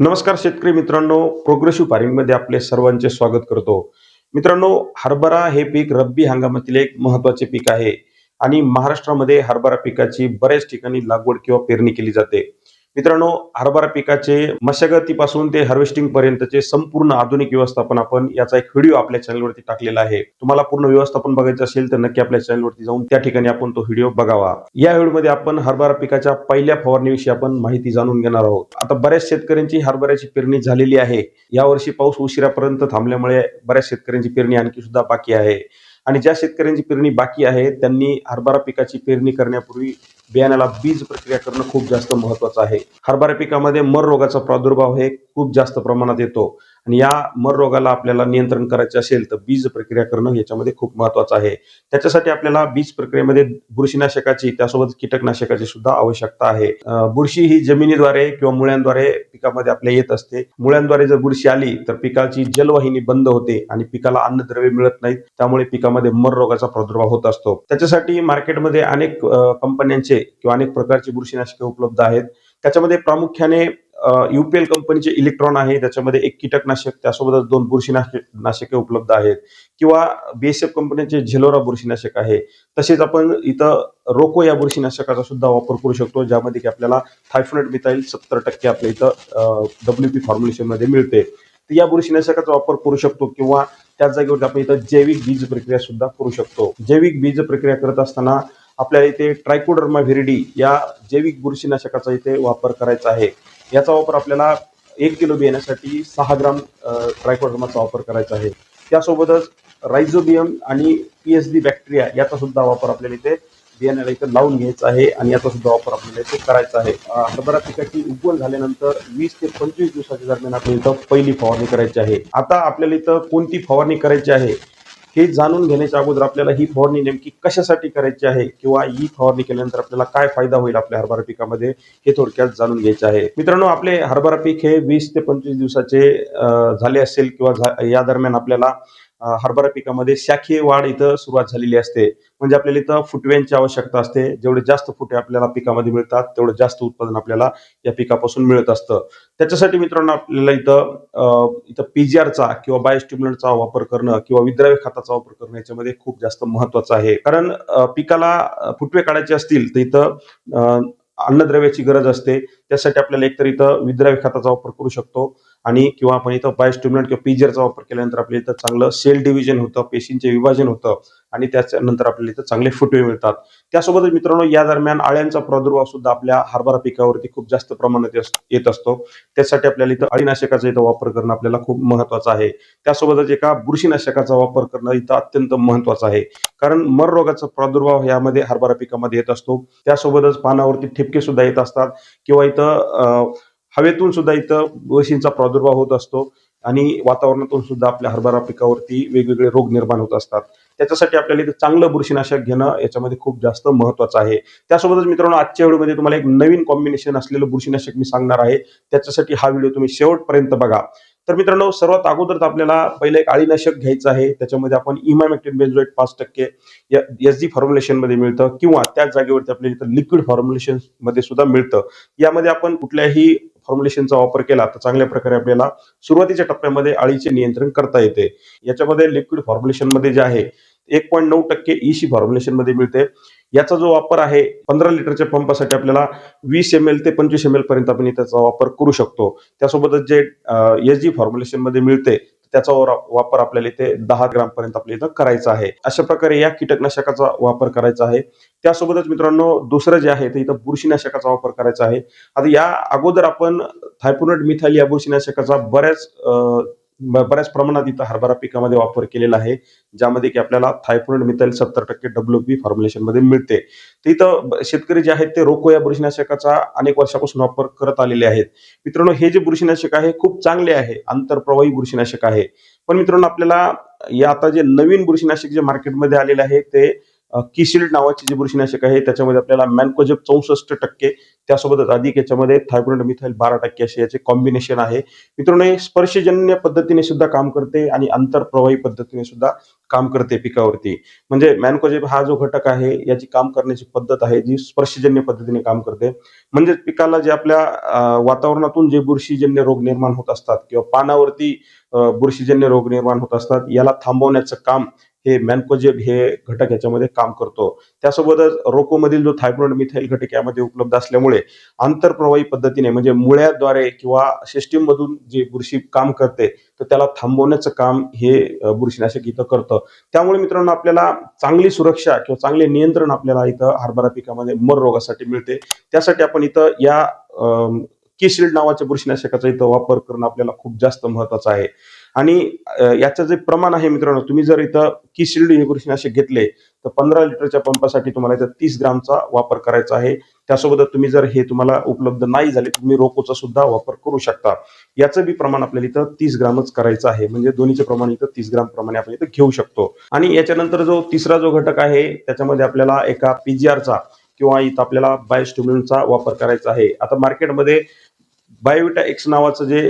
नमस्कार शेतकरी मित्रांनो प्रोग्रेसिव्ह फार्मिंगमध्ये आपले सर्वांचे स्वागत करतो. मित्रांनो हरभरा हे पीक रब्बी हंगामातील एक महत्त्वाचे पीक आहे आणि महाराष्ट्रामध्ये हरभरा पिकाची बऱ्याच ठिकाणी लागवड किंवा पेरणी केली जाते. मित्रांनो हरभरा पिकाचे मशागतीपासून ते हार्वेस्टिंग पर्यंतचे संपूर्ण आधुनिक व्यवस्थापन आपण याचा एक व्हिडिओ आपल्या चॅनलवरती टाकलेला आहे. तुम्हाला पूर्ण व्यवस्थापन बघायचं असेल तर नक्की आपल्या चॅनलवरती जाऊन त्या ठिकाणी आपण तो व्हिडिओ बघावा. या व्हिडिओमध्ये आपण हरभरा पिकाच्या पहिल्या फवारणीविषयी आपण माहिती जाणून घेणार आहोत. आता बऱ्याच शेतकऱ्यांची हरभऱ्याची पेरणी झालेली आहे. यावर्षी पाऊस उशिरापर्यंत थांबल्यामुळे बऱ्याच शेतकऱ्यांची पेरणी आणखी सुद्धा बाकी आहे. आणि ज्या शेतकऱ्यांची पेरणी बाकी आहे त्यांनी हरभरा पिकाची पेरणी करण्यापूर्वी बियाण्याला बीज प्रक्रिया करणं खूप जास्त महत्वाचं आहे. हरभरा पिकामध्ये मर रोगाचा प्रादुर्भाव हे खूप जास्त प्रमाणात येतो. आणि या मर रोगाला आपल्याला नियंत्रण करायचे असेल तर बीज प्रक्रिया करणं याच्यामध्ये खूप महत्वाचं आहे. त्याच्यासाठी आपल्याला बीज प्रक्रियेमध्ये बुरशीनाशकाची त्यासोबत कीटकनाशकाची सुद्धा आवश्यकता आहे. बुरशी ही जमिनीद्वारे किंवा मुळ्यांद्वारे पिकामध्ये आपल्या येत असते. मुळ्यांद्वारे जर बुरशी आली तर पिकाची जलवाहिनी बंद होते आणि पिकाला अन्नद्रव्य मिळत नाहीत. त्यामुळे पिकामध्ये मर रोगाचा प्रादुर्भाव होत असतो. त्याच्यासाठी मार्केटमध्ये अनेक कंपन्यांचे किंवा अनेक प्रकारची बुरशीनाशके उपलब्ध आहेत. त्याच्यामध्ये प्रामुख्याने युपीएल कंपनीचे इलेक्ट्रॉन आहे त्याच्यामध्ये एक कीटकनाशक त्यासोबतच दोन बुरशीनाशक नाशके उपलब्ध आहेत. किंवा बीएसएफ कंपनीचे झेलोरा बुरशीनाशक आहे. तसेच आपण इथं रोको या बुरशीनाशकाचा सुद्धा वापर करू शकतो ज्यामध्ये की आपल्याला थायफोनेट मिथाईल सत्तर टक्के आपल्या इथं डब्ल्यू पी फॉर्म्युलेशनमध्ये मिळते. तर या बुरशीनाशकाचा वापर करू शकतो किंवा त्याच जागेवरती आपण इथं जैविक बीज प्रक्रिया सुद्धा करू शकतो. जैविक बीज प्रक्रिया करत असताना आपल्याला इथे ट्रायकोडर्मा व्हिरिडी या जैविक बुरशीनाशकाचा इथे वापर करायचा आहे. याचा वापर आपल्याला एक किलो बियाण्यासाठी सहा ग्राम ट्रायकोडर्माचा वापर करायचा आहे. त्यासोबतच रायझोबियम आणि पी एच डी बॅक्टेरिया याचा सुद्धा वापर आपल्याला इथे बियाण्याला इथं लावून घ्यायचा आहे आणि याचा सुद्धा वापर आपल्याला इथे करायचा आहे. हरभरा पिकाची उगवण झाल्यानंतर वीस ते पंचवीस दिवसाच्या दरम्यान आपल्याला इथं पहिली फवारणी करायची आहे. आता आपल्याला इथं कोणती फवारणी करायची आहे? हे जाणून घेण्याच्या अगोदर आपल्याला ही फवारणी नेमकी कशासाठी करायची आहे किंवा ही फवारणी केल्यानंतर आपल्याला काय फायदा होईल आपल्या हरभरा पिकामध्ये हे थोडक्यात जाणून घ्यायचे आहे. मित्रांनो आपले हरभरा पीक हे वीस ते पंचवीस दिवसाचे झाले असेल किंवा या दरम्यान आपल्याला हरभरा पिकामध्ये शाखीय वाढ इथं सुरुवात झालेली असते. म्हणजे आपल्याला इथं फुटव्यांची आवश्यकता असते. जेवढे जास्त फुटे आपल्याला पिकामध्ये मिळतात तेवढं जास्त उत्पादन आपल्याला या पिकापासून मिळत असतं. त्याच्यासाठी मित्रांनो आपल्याला इथं अं, इथं पीजीआरचा किंवा बायोस्टिम्युलंटचा वापर करणं किंवा विद्राव्य खताचा वापर करणं याच्यामध्ये खूप जास्त महत्वाचं आहे. कारण पिकाला फुटवे काढायचे असतील तर इथं अं, अन्नद्रव्याची गरज असते. त्यासाठी आपल्याला एकतर इथं विद्राव्य खताचा वापर करू शकतो. आणि किंवा आपण इथं बायोस्टिम्युलंट किंवा पीजीआरचा वापर केल्यानंतर आपल्या इथं चांगलं सेल डिव्हिजन होतं पेशींचे विभाजन होतं आणि त्याच्यानंतर आपल्याला इथं चांगले फुटवे मिळतात. त्यासोबतच मित्रांनो या दरम्यान अळ्यांचा प्रादुर्भाव सुद्धा आपल्या हरभरा पिकावरती खूप जास्त प्रमाणात येत असतो. त्यासाठी आपल्याला इथं अळीनाशकाचा इथं वापर करणं आपल्याला खूप महत्वाचं आहे. त्यासोबतच एका बुरशीनाशकाचा वापर करणं इथं अत्यंत महत्वाचं आहे. कारण मर रोगाचा प्रादुर्भाव यामध्ये हरभरा पिकामध्ये येत असतो. त्यासोबतच पानावरती ठिपके सुद्धा येत असतात. किंवा इथं हवेतून सुद्धा इथं बुरशींचा प्रादुर्भाव होत असतो आणि वातावरणातून सुद्धा आपल्या हरभरा पिकावरती वेगवेगळे रोग निर्माण होत असतात. त्याच्यासाठी आपल्याला इथं चांगलं बुरशीनाशक घेणं याच्यामध्ये खूप जास्त महत्वाचं आहे. त्यासोबतच मित्रांनो आजच्या व्हिडिओमध्ये तुम्हाला एक नवीन कॉम्बिनेशन असलेलं बुरशीनाशक मी सांगणार आहे. त्याच्यासाठी हा व्हिडिओ तुम्ही शेवटपर्यंत बघा. तर मित्रांनो सर्वात अगोदर तर आपल्याला पहिलं एक अळीनाशक घ्यायचं आहे. त्याच्यामध्ये आपण इमामेक्टिन बेन्झोएट पाच टक्के एस जी फॉर्म्युलेशनमध्ये मिळतं किंवा त्याच जागेवरती आपल्याला इथं लिक्विड फॉर्म्युलेशनमध्ये सुद्धा मिळतं. यामध्ये आपण कुठल्याही फॉर्म्युलेशनचा वापर केला तर चांगल्या प्रकारे आपल्याला सुरुवातीच्या टप्प्यामध्ये अळीचे नियंत्रण करता येते. याच्यामध्ये लिक्विड फॉर्म्युलेशनमध्ये जे आहे एक पॉईंट नऊ टक्के ईशी फॉर्म्युलेशनमध्ये मिळते. याचा जो वापर आहे पंधरा लिटरच्या पंपासाठी आपल्याला वीस एम एल ते पंचवीस एम एल पर्यंत आपण त्याचा वापर करू शकतो. त्यासोबतच जे एस जी फॉर्म्युलेशनमध्ये मिळते त्याचा वापर आपल्याला इथे दहा ग्रामपर्यंत आपल्या इथं करायचा आहे. अशा प्रकारे या कीटकनाशकाचा वापर करायचा आहे. त्यासोबतच मित्रांनो दुसरं जे आहे ते इथं बुरशीनाशकाचा वापर करायचा आहे. आता या अगोदर आपण थायपोनट मिथाइल या बुरशीनाशकाचा बऱ्याच अं, बऱ्याच प्रमाणात इथं हरभरा पिकामध्ये वापर केलेला आहे ज्यामध्ये की आपल्याला थायफोन मिथाइल सत्तर टक्के डब्ल्यू बी फॉर्म्युलेशनमध्ये मिळते. तर इथं शेतकरी जे आहेत ते रोको या बुरशीनाशकाचा अनेक वर्षापासून वापर करत आलेले आहेत. मित्रांनो हे जे बुरशीनाशक आहे खूप चांगले आहे आंतरप्रवाही बुरशीनाशक आहे. पण मित्रांनो आपल्याला या आता जे नवीन बुरशीनाशक जे मार्केटमध्ये आलेले आहे ते किशिल्ड नावाची जी बुरशीनाशक आहे त्याच्यामध्ये आपल्याला मॅनकोजेब चौसष्ट टक्के त्यासोबतच अधिक याच्यामध्ये थायब्रोड मिथाईल बारा टक्के असे याचे कॉम्बिनेशन आहे. मित्रांनो हे स्पर्शजन्य पद्धतीने सुद्धा काम करते आणि आंतरप्रवाही पद्धतीने सुद्धा काम करते पिकावरती. म्हणजे मॅनकोजेब हा जो घटक आहे याची काम करण्याची पद्धत आहे जी स्पर्शजन्य पद्धतीने काम करते. म्हणजे पिकाला जे आपल्या वातावरणातून जे बुरशीजन्य रोग निर्माण होत असतात किंवा पानावरती बुरशीजन्य रोग निर्माण होत असतात याला थांबवण्याचं काम हे मॅनकोजेब हे घटक याच्यामध्ये काम करतो. त्यासोबतच रोकोमधील जो थायब्रोड मिथाईल घटक यामध्ये उपलब्ध असल्यामुळे आंतरप्रवाही पद्धतीने म्हणजे मुळ्याद्वारे किंवा सिस्टीममधून जे बुरशी काम करते तर त्याला थांबवण्याचं काम हे बुरशीनाशक इथं करतं. त्यामुळे मित्रांनो आपल्याला चांगली सुरक्षा किंवा चांगले नियंत्रण आपल्याला इथं हरभरा पिकामध्ये मर रोगासाठी मिळते. त्यासाठी आपण इथं या किशिल्ड नावाच्या बुरशीनाशकाचा इथं वापर करणं आपल्याला खूप जास्त महत्वाचं आहे. आणि याचं जे प्रमाण आहे मित्रांनो तुम्ही जर इथं किशिल्ड हे असे घेतले तर पंधरा लिटरच्या पंपासाठी तुम्हाला इथं तीस ग्रामचा वापर करायचा आहे. त्यासोबतच तुम्ही जर हे तुम्हाला उपलब्ध नाही झाले तुम्ही रोकोचा सुद्धा वापर करू शकता. याचं बी प्रमाण आपल्याला इथं तीस ग्रामच करायचं आहे. म्हणजे दोन्हीचे प्रमाण इथं तीस ग्राम प्रमाणे आपण इथं घेऊ शकतो. आणि याच्यानंतर जो तिसरा जो घटक आहे त्याच्यामध्ये आपल्याला एका पीजीआरचा किंवा इथं आपल्याला बायोस्टिम्युलंटचा वापर करायचा आहे. आता मार्केटमध्ये बायोविटा एक्स नावाचं जे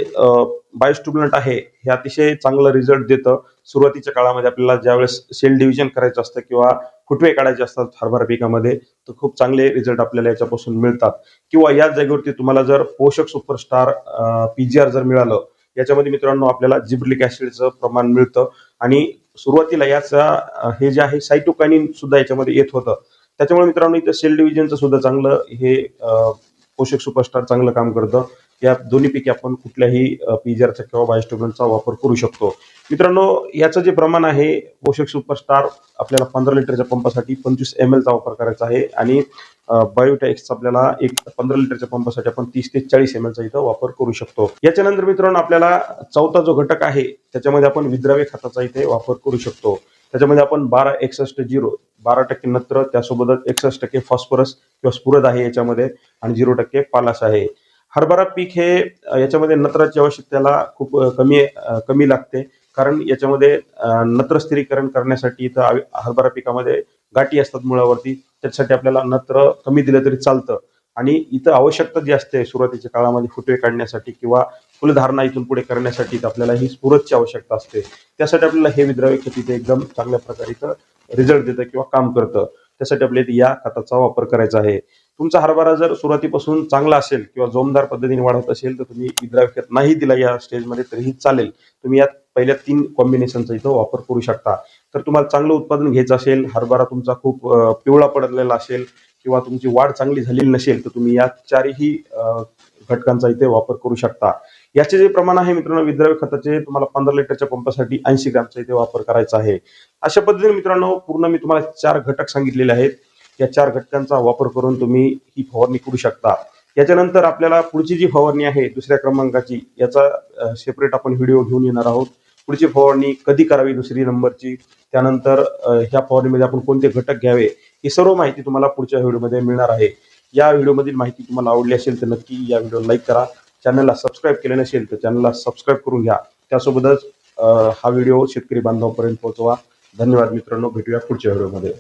बायोस्टुबलंट आहे हे अतिशय चांगलं रिझल्ट देतं. सुरुवातीच्या काळामध्ये आपल्याला ज्यावेळेस सेल डिव्हिजन करायचं असतं किंवा फुटवे काढायचे असतात हरभरा पिकामध्ये तर खूप चांगले रिझल्ट आपल्याला याच्यापासून मिळतात. किंवा याच जागेवरती तुम्हाला जर पोषक सुपरस्टार पीजीआर जर मिळालं याच्यामध्ये मित्रांनो आपल्याला जिब्रिलिक ऍसिडचं प्रमाण मिळतं. आणि सुरुवातीला याचा हे जे आहे सायटोकायनिन सुद्धा याच्यामध्ये येत होतं. त्याच्यामुळे मित्रांनो इथं सेल डिव्हिजनचं सुद्धा चांगलं हे पोषक सुपरस्टार चांगलं काम करतं. या दोन्हीपैकी आपण कुठल्याही पीजीआरचा किंवा बायोस्टोबनचा वापर करू शकतो. मित्रांनो याचं जे प्रमाण आहे पोषक सुपरस्टार आपल्याला पंधरा लिटरच्या पंपासाठी पंचवीस एम एलचा वापर करायचा आहे आणि बायोटॅक्सचा आपल्याला एक पंधरा लिटरच्या पंपासाठी आपण तीस ते चाळीस एम एलचा इथं वापर करू शकतो. याच्यानंतर मित्रांनो आपल्याला चौथा जो घटक आहे त्याच्यामध्ये आपण विद्राव्य खताचा इथे वापर करू शकतो. त्याच्यामध्ये आपण बारा एकसष्ट झिरो बारा टक्के नत्र त्यासोबतच एकसष्ट टक्के फॉस्फरस किंवा स्फुरद आहे याच्यामध्ये आणि झिरो टक्के पालास आहे. हरभरा पीक हे याच्यामध्ये नत्राची आवश्यकतेला खूप कमी कमी लागते. कारण याच्यामध्ये नत्र स्थिरीकरण करण्यासाठी इथं आव- हरभरा पिकामध्ये गाठी असतात मुळावरती. त्याच्यासाठी आपल्याला नत्र कमी दिलं तरी चालतं. आणि इथं आवश्यकता जी असते सुरुवातीच्या काळामध्ये फुटवे काढण्यासाठी किंवा फुलधारणा इथून पुढे करण्यासाठी आपल्याला ही स्फुरतची आवश्यकता असते. त्यासाठी आपल्याला हे विद्राव्य खत इथे एकदम चांगल्या प्रकारे इथं रिझल्ट देतं किंवा काम करतं. त्यासाठी आपल्याला इथे या खताचा वापर करायचा आहे. तुमचा हरभरा जर सुरुवातीपासून चांगला असेल किंवा जोमदार पद्धतीने वाढत असेल तर तुम्ही विद्राव्य खत नाही दिला या स्टेजमध्ये तरीही चालेल. तुम्ही यात पहिल्या तीन कॉम्बिनेशनचा इथं वापर करू शकता. तर तुम्हाला चांगलं उत्पादन घ्यायचं असेल हरभरा तुमचा खूप पिवळा पडलेला असेल किंवा तुमची वाढ चांगली झालेली नसेल तर तुम्ही या चारही घटकांचा इथे वापर करू शकता. याचे जे प्रमाण आहे मित्रांनो विद्राव्य खताचे तुम्हाला पंधरा लिटरच्या पंपासाठी ऐंशी ग्रामचा इथे वापर करायचा आहे. अशा पद्धतीने मित्रांनो पूर्ण मी तुम्हाला चार घटक सांगितलेले आहेत. या चार घटकांचा वापर करून तुम्ही ही फवारणी करू शकता. याच्यानंतर आपल्याला पुढची जी फवारणी आहे दुसऱ्या क्रमांकाची याचा सेपरेट आपण व्हिडिओ घेऊन येणार आहोत. पुढची फवारणी कधी करावी दुसरी नंबरची? त्यानंतर ह्या फवारणीमध्ये आपण कोणते घटक घ्यावे? ही सर्व माहिती तुम्हाला पुढच्या व्हिडिओमध्ये मिळणार आहे. या व्हिडिओमधील माहिती तुम्हाला आवडली असेल तर नक्की या व्हिडिओ लाईक करा. चॅनलला सबस्क्राईब केले नसेल तर चॅनलला सबस्क्राईब करून घ्या. त्यासोबतच हा व्हिडिओ शेतकरी बांधवापर्यंत पोहोचवा. धन्यवाद मित्रांनो. भेटूया पुढच्या व्हिडिओमध्ये.